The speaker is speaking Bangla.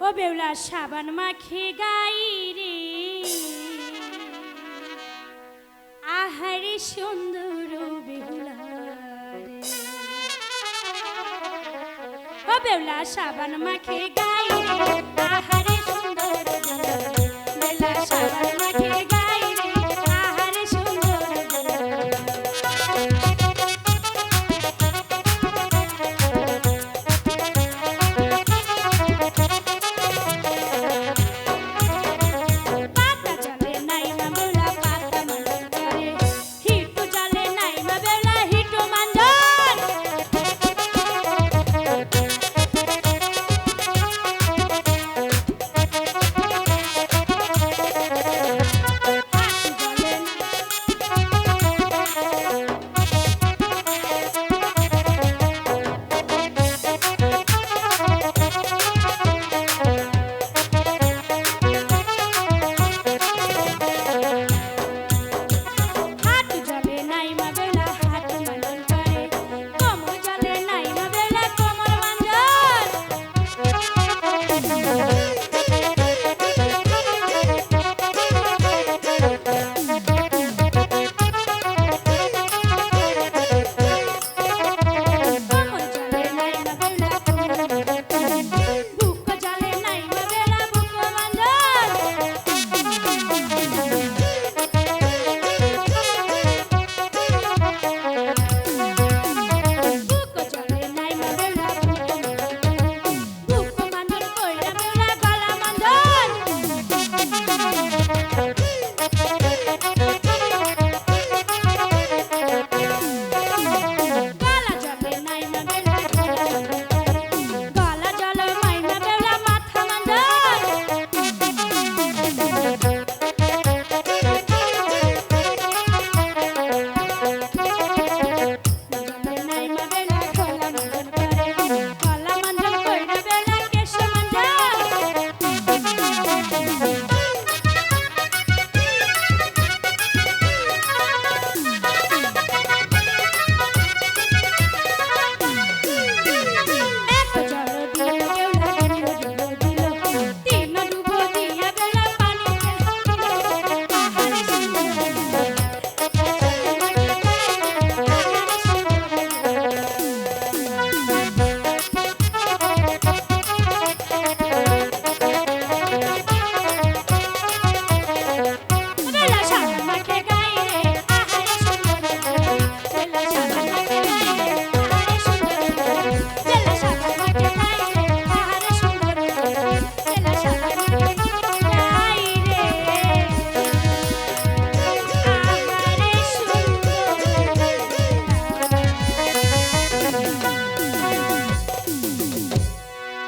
ও বেউলা সাবান মাখে গাই রে। আহারে সুন্দর বেউলা ও বেউলা সাবান মাখে গাই আহারে সুন্দর vai pegar.